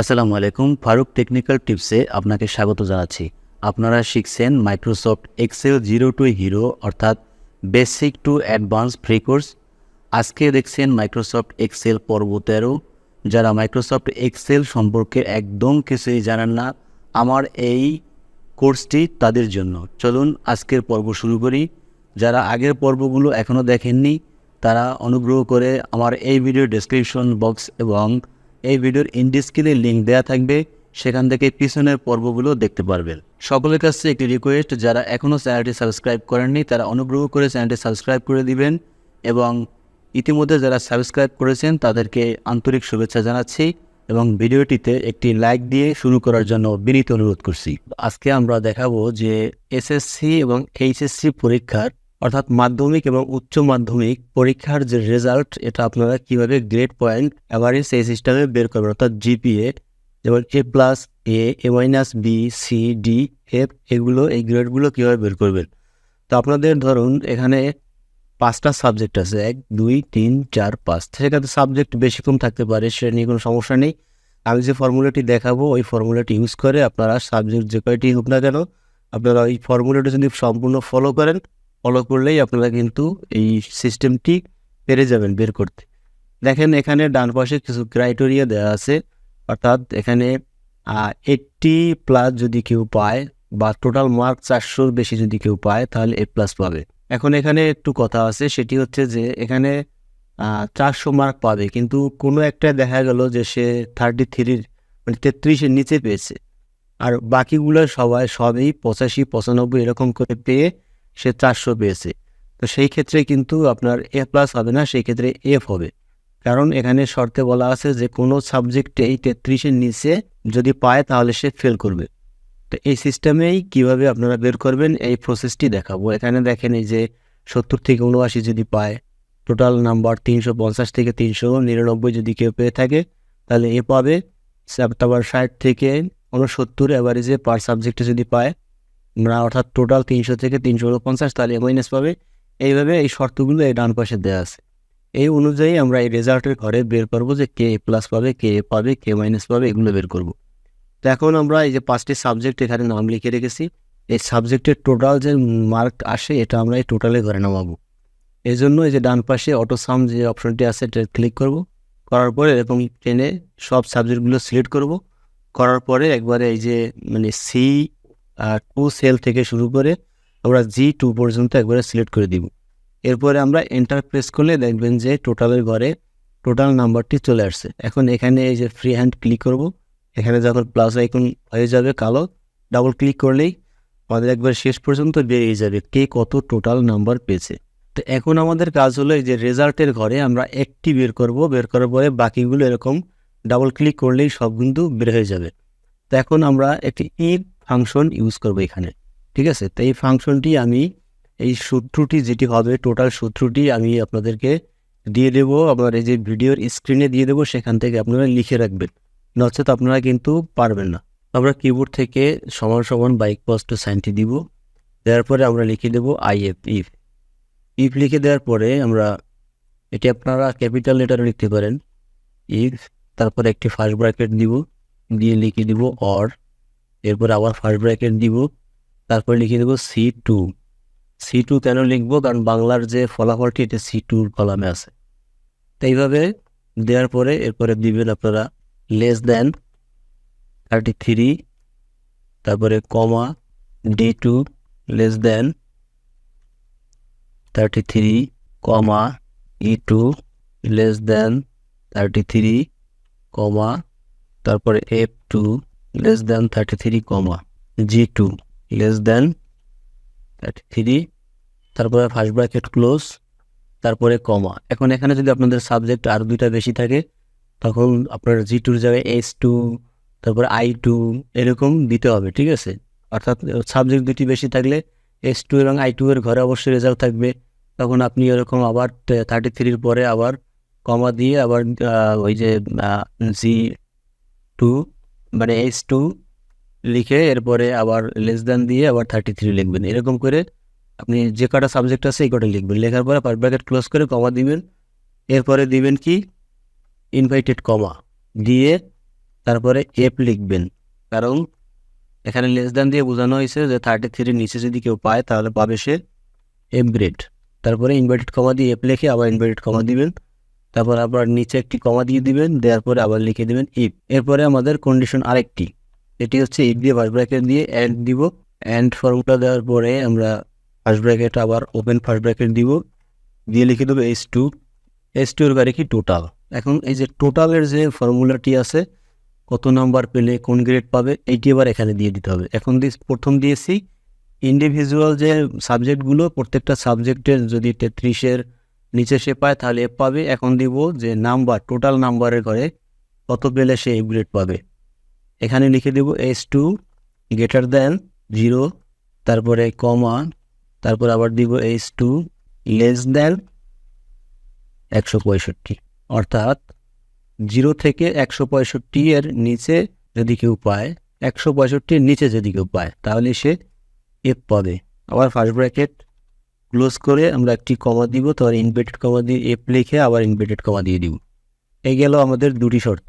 আসসালামু আলাইকুম, ফারুক টেকনিক্যাল টিপসে আপনাকে স্বাগত জানাচ্ছি। আপনারা শিখছেন Microsoft Excel zero to hero, অর্থাৎ basic to advance free course. আজকে দেখছেন মাইক্রোসফট এক্সেল পর্ব তেরো। যারা মাইক্রোসফট এক্সেল সম্পর্কে একদম কিছুই জানেন না, আমার এই কোর্সটি তাদের জন্য। চলুন আজকের পর্ব শুরু করি। যারা আগের পর্বগুলো এখনও দেখেননি, তারা অনুগ্রহ করে আমার এই ভিডিও ডেসক্রিপশন বক্স এবং এই ভিডিওর ইন্ডিস্ক্রিনে লিঙ্ক দেওয়া থাকবে, সেখান থেকে পিছনের পর্বগুলো দেখতে পারবেন। সকলের কাছে একটি রিকোয়েস্ট যারা এখনও চ্যানেলটি সাবস্ক্রাইব করেননি, তারা অনুগ্রহ করে চ্যানেলটি সাবস্ক্রাইব করে দিবেন এবং ইতিমধ্যে যারা সাবস্ক্রাইব করেছেন, তাদেরকে আন্তরিক শুভেচ্ছা জানাচ্ছি এবং ভিডিওটিতে একটি লাইক দিয়ে শুরু করার জন্য বিনীত অনুরোধ করছি। আজকে আমরা দেখাবো যে এসএসসি এবং এইচএসসি পরীক্ষার অর্থাৎ মাধ্যমিক এবং উচ্চ মাধ্যমিক পরীক্ষার যে রেজাল্ট এটা আপনারা কীভাবে গ্রেড পয়েন্ট অ্যাভারেজ এই সিস্টেমে বের করবেন, অর্থাৎ জিপিএ যেমন A plus A A minus B C D F এগুলো, এই গ্রেডগুলো কীভাবে বের করবেন? তো আপনাদের ধরুন এখানে পাঁচটা সাবজেক্ট আছে, এক, দুই, তিন, চার, পাঁচ। সেখানে সাবজেক্ট বেশি কম থাকতে পারে সে নিয়ে কোনো সমস্যা নেই। আমি যে ফর্মুলাটি দেখাবো, ওই ফর্মুলাটি ইউজ করে আপনারা সাবজেক্ট যে কয়টি হোক না কেন, আপনারা ওই ফর্মুলাটি যদি সম্পূর্ণ ফলো করেন ফলো করলেই আপনারা কিন্তু এই সিস্টেমটি পেরে যাবেন বের করতে। দেখেন এখানে ডান পাশে কিছু ক্রাইটেরিয়া দেওয়া আছে, অর্থাৎ এখানে এইটটি প্লাস যদি কেউ পায় বা টোটাল মার্ক চারশোর বেশি যদি কেউ পায়, তাহলে এ প্লাস পাবে। এখন এখানে একটু কথা আছে, সেটি হচ্ছে যে এখানে চারশো মার্ক পাবে, কিন্তু কোনো একটা দেখা গেল যে সে থার্টি থ্রির মানে তেত্রিশের নিচে পেয়েছে। আর বাকিগুলো সবাই, সবই পঁচাশি, পঁচানব্বই এরকম করে পেয়ে সে চারশো পেয়েছে। তো সেই ক্ষেত্রে কিন্তু আপনার এ প্লাস হবে না, সেই ক্ষেত্রে এফ হবে। কারণ এখানে শর্তে বলা আছে যে কোনো সাবজেক্টেই তেত্রিশের নিচে যদি পায় তাহলে সে ফেল করবে। তো এই সিস্টেমেই কীভাবে আপনারা বের করবেন, এই প্রসেসটি দেখাবো। এখানে দেখেন এই যে সত্তর থেকে উনআশি যদি পায় টোটাল নাম্বার তিনশো পঞ্চাশ থেকে তিনশো, নিরানব্বই যদি কেউ পেয়ে থাকে, তাহলে এ পাবে। তারপর ষাট থেকে উনসত্তর অ্যাভারেজে পার সাবজেক্টে যদি পায় আমরা অর্থাৎ টোটাল তিনশো থেকে তিনশো উনপঞ্চাশ তাহলে মাইনাস পাবে। এইভাবে এই শর্তগুলো এই ডান পাশে দেওয়া আছে। এই অনুযায়ী আমরা এই রেজাল্টের ঘরে বের করব যে কে প্লাস পাবে, কে এ পাবে, কে মাইনাস পাবে, এগুলো বের করব। তো এখন আমরা এই যে পাঁচটি সাবজেক্ট এখানে নাম লিখে রেখেছি। এই সাবজেক্টের টোটাল যে মার্ক আসে, এটা আমরা এই টোটালে ঘরে নামাবো। এই জন্য এই যে ডান পাশে অটো সাম যে অপশনটি আছে, এটা ক্লিক করব। করার পরে এরকম টেনে সব সাবজেক্টগুলো সিলেক্ট করব। করার পরে একবারে এই যে মানে সি টু সেল থেকে শুরু করে আমরা জি টু পর্যন্ত একবারে সিলেক্ট করে দিব। এরপরে আমরা এন্টার প্রেস করলে দেখবেন যে টোটালের ঘরে টোটাল নাম্বারটি চলে আসছে। এখন এখানে এই যে ফ্রি হ্যান্ড ক্লিক করব, এখানে যখন প্লাস আইকন হয়ে যাবে কালো ডাবল ক্লিক করলেই আমাদের একবার শেষ পর্যন্ত বেরিয়ে যাবে কে কত টোটাল নাম্বার পেয়েছে। তো এখন আমাদের কাজ হলো এই যে রেজাল্টের ঘরে আমরা একটি বের করব, বের করার পরে বাকিগুলো এরকম ডাবল ক্লিক করলেই সব কিন্তু বের হয়ে যাবে। তো এখন আমরা একটি ই ফাংশন ইউজ করব এখানে, ঠিক আছে? তো এই ফাংশনটি আমি, এই সূত্রটি যেটি হবে টোটাল সূত্রটি আমি আপনাদেরকে দিয়ে দেব, আপনার এই যে ভিডিওর স্ক্রিনে দিয়ে দেবো, সেখান থেকে আপনারা লিখে রাখবেন। নচেত আপনারা কিন্তু পারবেন না। আমরা কিবোর্ড থেকে সমান সমান বাইক পোস্ট সাইনটি দিব, দেওয়ার পরে আমরা লিখে দেব আইএফ ইফ ইফ লিখে দেওয়ার পরে আমরা, এটি আপনারা ক্যাপিটাল লেটারে লিখতে পারেন। ইফ তারপরে একটি ফার্স্ট ব্র্যাকেট দিব, দিয়ে লিখে দিব অর এরপর আবার ফার্স্ট ব্র্যাকেট দিব, তারপরে লিখে দেব সি টু সি টু কেন লিখব? কারণ বাংলার যে ফলাফলটি, এটা সি টুর কলামে আছে। তো এইভাবে দেওয়ার পরে এরপরে দিবেন আপনারা লেস দেন থার্টি থ্রি তারপরে comma D two less than thirty three comma E two less than thirty three comma তারপরে F two less than thirty three comma G two less thirty three তারপরে first bracket close তারপরে comma এখন এখানে যদি আপনাদের subject আর দুইটা বেশি থাকে, তখন আপনার জি টুর জায়গায় এস টু তারপরে আই টু এরকম দিতে হবে, ঠিক আছে? অর্থাৎ সাবজেক্ট দুটি বেশি থাকলে এস টু এবং আই টু এর ঘরে অবশ্যই রেজাল্ট থাকবে। তখন আপনি এরকম আবার থার্টি থ্রির পরে আবার কমা দিয়ে আবার ওই যে জি টু মানে এইচ টু লিখে এরপরে আবার লেস দেন দিয়ে আবার থার্টি থ্রি লিখবেন। এরকম করে আপনি যে কটা সাবজেক্ট আছে এই কটা লিখবেন। লেখার পরে পার ব্র্যাকেট ক্লোজ করে কমা দিবেন। এরপরে দিবেন কি? ইনভাইটেড কমা দিয়ে তারপরে এফ লিখবেন। কারণ এখানে লেস দ্যান দিয়ে বোঝানো হয়েছে যে থার্টি থ্রির নিচে যদি কেউ পায় তাহলে পাবে সে এফ গ্রেড তারপরে ইনভার্টেড কমা দিয়ে এফ লিখে আবার ইনভার্টেড কমা দিবেন। তারপর আবার নিচে একটি কমা দিয়ে দিবেন, দেওয়ার পরে আবার লিখে দিবেন ইফ এরপরে আমাদের কন্ডিশন আরেকটি, এটি হচ্ছে ইফ দিয়ে ফার্স্ট ব্র্যাকেট দিয়ে অ্যান্ড দিব। অ্যান্ড ফর্মুলা দেওয়ার পরে আমরা ফার্স্ট ব্র্যাকেট আবার ওপেন ফার্স্ট ব্র্যাকেট দিব। দিয়ে লিখে দেবো এইচ টু এস টু এর বাইরে কি টোটাল এখন এই যে টোটালের যে ফর্মুলাটি আছে, কত নাম্বার পেলে কোন গ্রেড পাবে এইটি এবার এখানে দিয়ে দিতে হবে। এখন দিয়ে প্রথম দিয়েছি ইন্ডিভিজুয়াল যে সাবজেক্টগুলো প্রত্যেকটা সাবজেক্টের যদি তেত্রিশের নিচে সে পায়, তাহলে এফ পাবে। এখন দিব যে নাম্বার টোটাল নাম্বারের ঘরে কত পেলে সে এফ গ্রেড পাবে। এখানে লিখে দেব H two greater than zero তারপরে কমা তারপর আবার দিব এইচ টু লেস দেন একশো পঁয়ষট্টি। অর্থাৎ জিরো থেকে একশো পঁয়ষট্টি এর নিচে যদি কেউ পায়, একশো পঁয়ষট্টির নিচে যদি কেউ পায়, তাহলে সে এফ পাবে। আবার ফার্স্ট ব্র্যাকেট ক্লোজ করে আমরা একটি কমা দিব, তারপর ইনভেটেড কমা দিয়ে এফ লিখে আবার ইনভেটেড কমা দিয়ে দিব। এই গেল আমাদের দুটি শর্ত।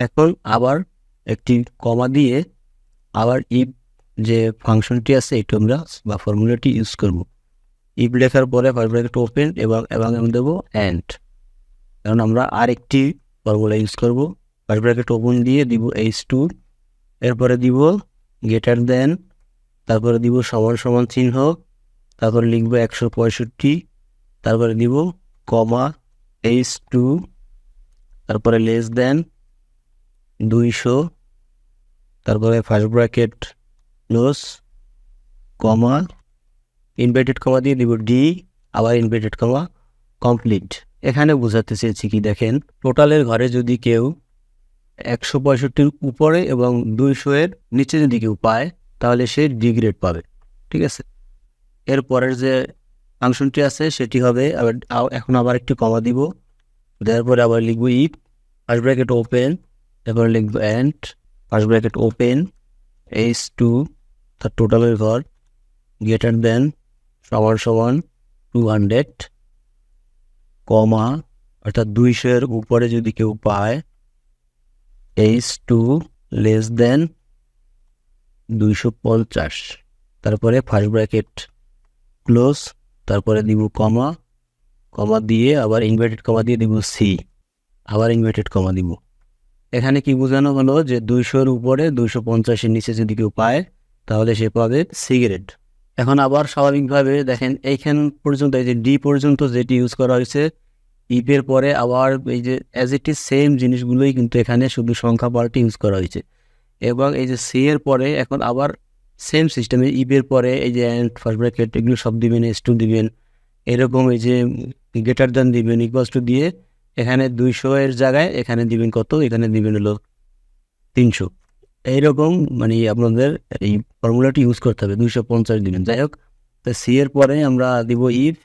এখন আবার একটি কমা দিয়ে আবার ইফ যে ফাংশনটি আছে, এটি আমরা বা ফর্মুলাটি ইউজ করব। ইফ লেখার পরে ব্র্যাকেট ওপেন এবং এবং আমি দেবো অ্যান্ড কারণ আমরা আরেকটি ফর্মুলা ইউজ করব। ব্র্যাকেট ওপেন দিয়ে দিব এইচ টু এরপরে দিব গেটার দেন তারপরে দিব সমান সমান চিহ্ন তারপরে লিখব একশো পঁয়ষট্টি, তারপরে দিব কমা এইচ টু, তারপরে লেস দেন দুইশো, তারপরে first bracket close comma inverted comma দিয়ে দিব ডি আবার ইনভার্টেড কমা কমপ্লিট এখানে বোঝাতে চেয়েছি কি দেখেন টোটালের ঘরে যদি কেউ একশো পঁয়ষট্টির উপরে এবং দুইশো এর নিচে যদি কেউ পায়, তাহলে সে ডি গ্রেড পাবে, ঠিক আছে? এর পরের যে ফাংশনটি আছে, সেটি হবে, আবার এখন আবার একটি কমা দিব। দেওয়ার পরে আবার লিখব ইফ ফার্স্ট ব্র্যাকেট ওপেন এরপর লিখব and first bracket open H two তার টোটালের ঘর গ্রেটার দেন সমান সমান টু হান্ড্রেড কমা অর্থাৎ দুইশোর উপরে যদি কেউ পায় এইচ টু লেস দেন দুইশো পঞ্চাশ। তারপরে ফার্স্ট ব্র্যাকেট ক্লোজ তারপরে দিব কমা কমা দিয়ে আবার ইনভার্টেড কমা দিয়ে দিব সি আবার ইনভার্টেড কমা দিব। এখানে কি বোঝানো হলো যে দুইশোর উপরে দুইশো পঞ্চাশের নিচে যদি কেউ পায়, তাহলে সে পাবে সিগারেট এখন আবার স্বাভাবিকভাবে দেখেন, এইখান পর্যন্ত, এই যে ডি পর্যন্ত যেটি ইউজ করা হয়েছে ইপের পরে আবার এই যে অ্যাজ ইট ইজ সেম জিনিসগুলোই কিন্তু এখানে শুধু সংখ্যা পাল্টে ইউজ করা হয়েছে। এবং এই যে সি এর পরে এখন আবার সেম সিস্টেমে ইপের পরে এই যে অ্যান্ড ফার্স্ট ব্র্যাকেট এগুলো সব দিবেন এস টু দিবেন। এরকম এই যে গ্রেটার দেন দিবেন ইকুয়ালস টু দিয়ে এখানে দুইশো এর জায়গায় এখানে দিবেন কত? এখানে দিবেন হলো তিনশো। এইরকম মানে আপনাদের এই ফর্মুলাটি ইউজ করতে হবে। দুইশো পঞ্চাশ দিবেন। যাই হোক, তো সি এর পরে আমরা দিব ইফ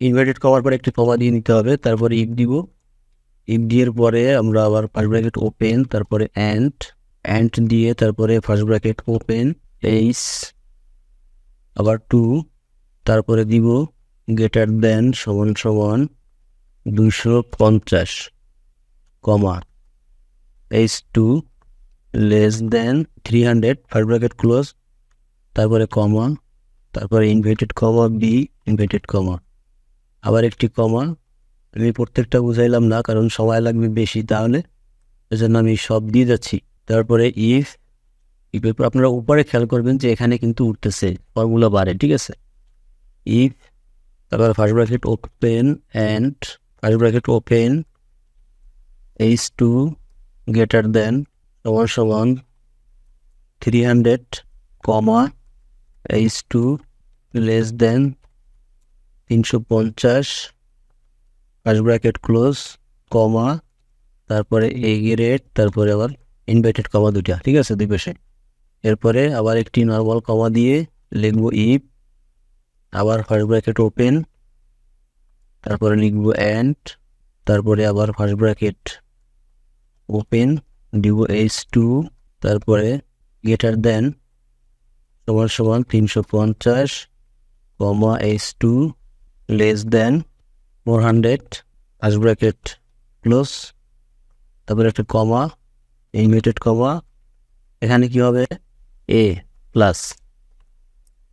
ইনভার্টেড কভার পরে একটি কমা দিয়ে নিতে হবে। তারপরে ইফ দিব। ইফ দিয়ের পরে আমরা আবার ফার্স্ট ব্র্যাকেট ওপেন তারপরে অ্যান্ড অ্যান্ড দিয়ে তারপরে ফার্স্ট ব্র্যাকেট ওপেন এইচ আবার টু, তারপরে দিব গ্রেটার দেন সমান সমান দুইশো পঞ্চাশ comma H two less than three hundred five bracket close তারপরে কমা তারপরে inverted comma B inverted comma আবার একটি কমা আমি প্রত্যেকটা বুঝাইলাম না, কারণ সময় লাগবে বেশি তাহলে, এজন্য আমি সব দিয়ে যাচ্ছি। তারপরে ইফ ইফের আপনারা উপরে খেয়াল করবেন যে এখানে কিন্তু উঠতেছে ফর্মুলা বাড়ে ঠিক আছে? ইফ তারপর first bracket open and first bracket open H two greater than সমান সমান three hundred comma H two less than তিনশো পঞ্চাশ ফার্স্ট ব্র্যাকেট ক্লোজ কমা তারপরে এ গ্রেড তারপরে আবার ইনভার্টেড কমা দুটা ঠিক আছে, দুই পাশে? এরপরে আবার একটি নর্মাল কমা দিয়ে লিখব ইফ আবার ফার্স্ট ব্র্যাকেট ওপেন তারপরে লিখব অ্যান্ড তারপরে আবার ফার্স্ট ব্র্যাকেট ওপেন দিব এইচ টু তারপরে গ্রেটার দেন সমান সমান তিনশো পঞ্চাশ comma H two less than four hundred first bracket close তারপরে একটা কমা ইনভার্টেড কমা এখানে কি হবে? এ প্লাস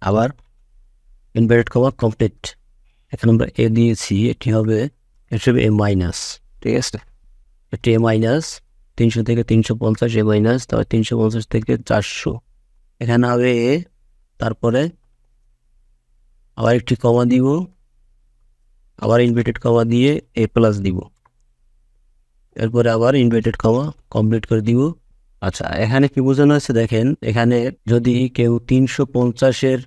আবার ইনভার্টেড কমা কমপ্লিট এখানে আমরা এ দিয়েছি, এটি হবে হিসেবে এ মাইনাস ঠিক আছে? এটি এ মাইনাস তিনশো থেকে তিনশো পঞ্চাশ এ মাইনাস তারপর তিনশো পঞ্চাশ থেকে চারশো। এখানে হবে এ তারপরে আবার একটি কমা দিব, আবার ইনভার্টেড কমা দিয়ে এ প্লাস দিব। এরপরে আবার ইনভার্টেড কমা কমপ্লিট করে দিব। আচ্ছা এখানে কি বোঝানো হয়েছে? দেখেন, এখানে যদি কেউ তিনশো পঞ্চাশের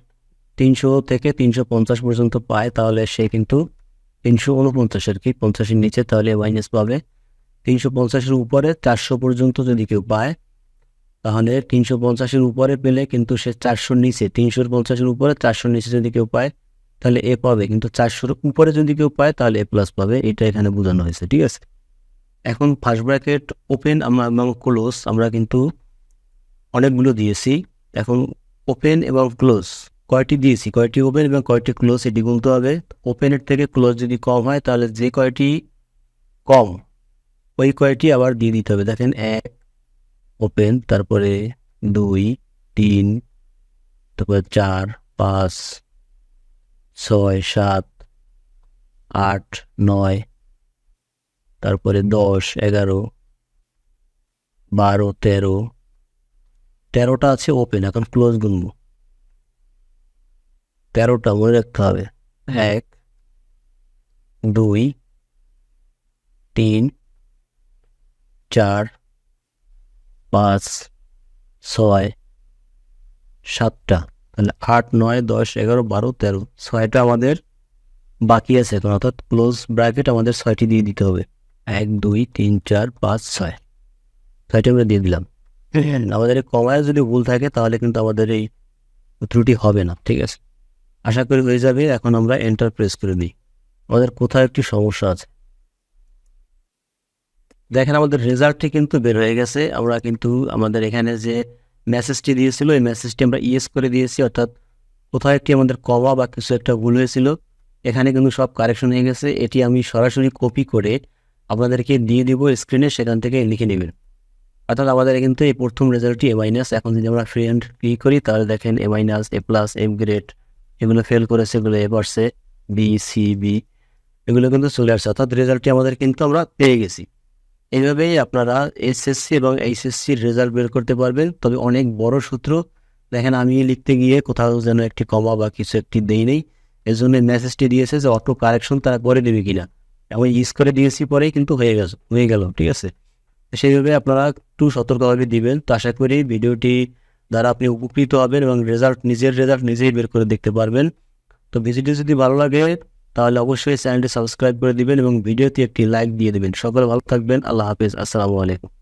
তিনশো থেকে তিনশো পঞ্চাশ পর্যন্ত পায়, তাহলে সে কিন্তু তিনশো উনপঞ্চাশের কি? পঞ্চাশের নিচে, তাহলে মাইনাস পাবে। তিনশো পঞ্চাশের উপরে চারশো পর্যন্ত যদি কেউ পায়, তাহলে তিনশো পঞ্চাশের উপরে পেলে কিন্তু সে চারশোর নিচে তিনশোর পঞ্চাশের উপরে চারশোর নিচে যদি কেউ পায়, তাহলে এ পাবে। কিন্তু চারশোর উপরে যদি কেউ পায়, তাহলে এ প্লাস পাবে। এটা এখানে বোঝানো হয়েছে, ঠিক আছে? এখন ফার্স্ট ব্র্যাকেট ওপেন আমরা এবং ক্লোজ আমরা কিন্তু অনেকগুলো দিয়েছি। এখন ওপেন এবং ক্লোজ কয়টি দিয়েছি? কয়টি ওপেন এবং কয়টি ক্লোজ এটি গুনতে হবে। ওপেনের থেকে ক্লোজ যদি কম হয়, তাহলে যে কয়টি কম, ওই কয়টি আবার দিয়ে দিতে হবে। দেখেন, এক ওপেন তারপরে দুই, তিন, তারপরে চার, পাঁচ, ছয়, সাত, আট, নয় তারপরে দশ, এগারো, বারো, তেরো। তেরোটা আছে ওপেন এখন ক্লোজ গুনব। তেরোটা মনে রাখতে হবে। এক, দুই, তিন, চার, পাঁচ, ছয়, সাতটা। তাহলে আট, নয়, দশ, এগারো, বারো, তেরো। ছয়টা আমাদের বাকি আছে এখন, অর্থাৎ ক্লোজ ব্র্যাকেট আমাদের ছয়টি দিয়ে দিতে হবে। এক দুই তিন চার পাঁচ ছয়। ছয়টি আমরা দিয়ে দিলাম। আমাদের এই কমায় যদি ভুল থাকে তাহলে কিন্তু আমাদের এই ত্রুটি হবে না ঠিক আছে? আশা করি হয়ে যাবে। এখন আমরা এন্টার প্রেস করে দিই। আমাদের কোথাও একটি সমস্যা আছে। দেখেন আমাদের রেজাল্টটি কিন্তু বের হয়ে গেছে। আমরা কিন্তু আমাদের এখানে যে মেসেজটি দিয়েছিল এই মেসেজটি আমরা ইয়েস করে দিয়েছি। অর্থাৎ কোথাও একটি আমাদের কমা বা কিছু একটা ভুল হয়েছিল। এখানে কিন্তু সব কারেকশন হয়ে গেছে। এটি আমি সরাসরি কপি করে আপনাদেরকে দিয়ে দিব স্ক্রিনে সেখান থেকে লিখে নেবেন। অর্থাৎ আমাদের কিন্তু এই প্রথম রেজাল্টটি এ মাইনাস এখন যদি আমরা ফ্রেন্ড ক্লিক করি, তাহলে দেখেন A minus A plus M grade এগুলো ফেল করেছে, এগুলো এ পারছে বি সি বি এগুলো কিন্তু চলে আসছে। অর্থাৎ রেজাল্টটি আমাদের কিন্তু আমরা পেয়ে গেছি। এইভাবেই আপনারা এসএসসি এবং এইচএসসির রেজাল্ট বের করতে পারবেন। তবে অনেক বড় সূত্র, দেখেন আমি লিখতে গিয়ে কোথাও যেন একটি কমা বা কিছু একটি দেই নেই। এর জন্য মেসেজটি দিয়েছে যে অটো কারেকশন তারা করে দেবে কিনা। আমি ইউজ করে দিয়েছি পরেই কিন্তু হয়ে গেছে, হয়ে গেল, ঠিক আছে? সেইভাবে আপনারা একটু সতর্কভাবে দিবেন। তো আশা করি ভিডিওটি দ্বারা আপনি উপকৃত হবেন এবং রেজাল্ট নিজের রেজাল্ট নিজেই বের করে দেখতে পারবেন। তো ভিডিওটি যদি ভালো লাগে, তাহলে অবশ্যই চ্যানেলটি সাবস্ক্রাইব করে দিবেন এবং ভিডিওতে একটি লাইক দিয়ে দেবেন। সকলে ভালো থাকবেন। আল্লাহ হাফিজ। আসসালামু আলাইকুম।